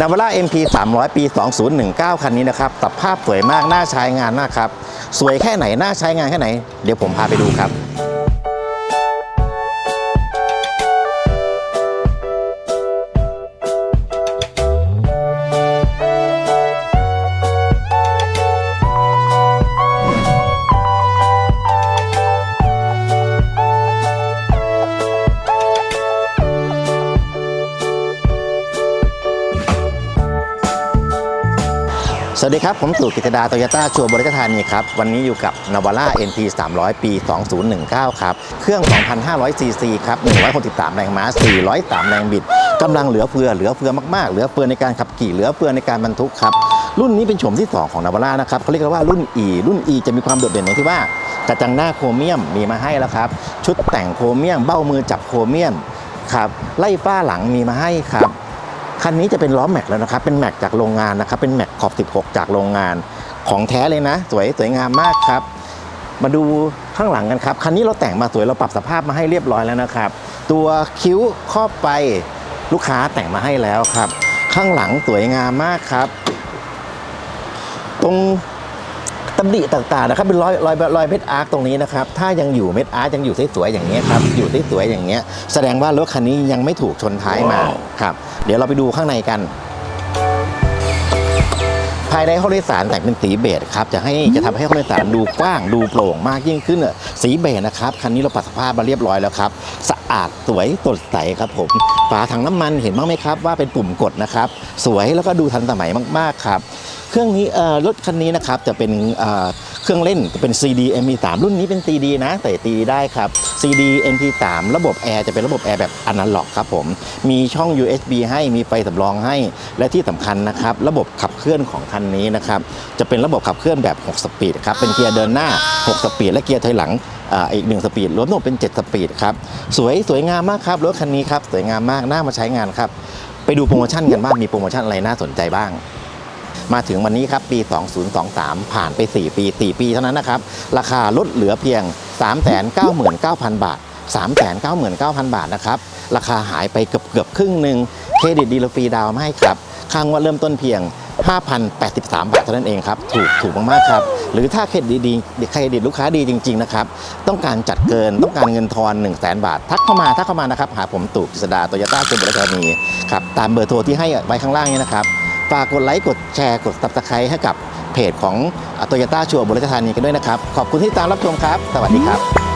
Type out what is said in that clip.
นาวาร่า MP 300 ปี 2019 คันนี้นะครับสภาพสวยมาก น่าใช้งานมากครับ สวยแค่ไหน น่าใช้งานแค่ไหน เดี๋ยวผมพาไปดูครับ สวัสดีครับ ผมตู่กิตดาโตโยต้าชัวร์บริกธานีครับ วันนี้อยู่กับนาวาร่า NP 300 ปี 2019 ครับ เครื่อง 2,500 ซีซีครับ 163 แรงม้า 403 แรงบิดกำลังเหลือเฟือ เหลือเฟือมากๆ เหลือเฟือในการขับขี่ เหลือเฟือในการบรรทุกครับ รุ่นนี้เป็นโฉมที่ 2 ของนาวาร่านะครับเขาเรียกว่ารุ่น E รุ่น E จะมีความโดดเด่นตรงที่ว่ากระจังหน้าโครเมียมมีมาให้แล้วครับ ชุดแต่งโครเมียม เบ้ามือจับโครเมียมครับ ไล่ฝ้าหลังมีมาให้ครับ คันนี้จะเป็นล้อแม็กแล้วนะครับ เป็นแม็กจากโรงงานนะครับ เป็นแม็กขอบ 16 จากโรงงาน ของแท้เลยนะ สวยสวยงามมากครับ มาดูข้างหลังกันครับ คันนี้เราแต่งมาสวย เราปรับสภาพมาให้เรียบร้อยแล้วนะครับ ตัวคิ้วครอบไปลูกค้าแต่งมาให้แล้วครับ ข้างหลังสวยงามมากครับ ตรงตำหนิต่างๆนะครับเป็นรอยรอยรอยเม็ดอาร์คตรงนี้นะครับ ถ้ายังอยู่เม็ดอาร์คยังอยู่สวยๆอย่างเงี้ยครับ อยู่สวยๆอย่างเงี้ยแสดงว่ารถคันนี้ยังไม่ถูกชนท้ายมาครับ เดี๋ยวเราไปดูข้างในกัน ภายในห้องโดยสารแต่งเป็นสีเบจครับจะให้จะทำให้ห้องโดยสารดูกว้างดูโปร่งมากยิ่งขึ้นอะสีเบจนะครับคันนี้เราปรับสภาพมาเรียบร้อยแล้วครับสะอาดสวยสดใสครับผมฝาถังน้ำมันเห็นบ้างไหมครับ ว่าเป็นปุ่มกดนะครับ สวยแล้วก็ดูทันสมัยมากๆครับ เครื่องนี้เอ่อรถคันนี้นะครับจะเป็น เครื่องเล่นเป็น CD MP3 รุ่นนี้เป็น CD นะใส่ CD ได้ครับ CD MP3 ระบบแอร์จะเป็นระบบแอร์แบบอนาล็อกครับผม มีช่อง USB ให้มีไฟสำรองให้ และที่สำคัญนะครับ ระบบขับเคลื่อนของคันนี้นะครับ จะเป็นระบบขับเคลื่อนแบบ 6 สปีดครับ เป็นเกียร์เดินหน้า 6 สปีด และเกียร์ถอยหลังอ,อีก1สปีดรวมทั้งหมเป็น 7 สปีดครับ สวยสวยงามมากครับ รถคันนี้ครับ สวยงามมากน่ามาใช้งานครับ ไปดูโปรโมชั่นกันบ้างมีโปรโมชั่นอะไรน่าสนใจบ้าง มาถึงวันนี้ครับปี 2023 ผ่านไป 4 ปี 4 ปีเท่านั้นนะครับ ราคาลดเหลือเพียง 399,000 บาท 399,000 บาทนะครับ ราคาหายไปเกือบเกือบครึ่งหนึ่งเครดิตดีลฟรีดาวน์มาให้ครับค่างวดเริ่มต้นเพียง 5,083 บาทเท่านั้นเองครับ ถูกถูกมากๆครับ หรือถ้าเครดิตดีๆเครดิตลูกค้าดีจริง ๆ นะครับ ต้องการจัดเกินต้องการเงินทอน1 0 0 0 0แบาท ทักเข้ามาทักเข้ามานะครับ หาผมตู่กฤษดาโตโยต้าเจมบริการนีครับ ตามเบอร์โทรที่ให้ไว้ข้างล่างนี้นะครับ ฝากกดไลค์กดแชร์กด subscribe ให้กับเพจของโตโยต้าชัวร์บุรีรัมย์ธานีกันด้วยนะครับ ขอบคุณที่ตามรับชมครับ สวัสดีครับ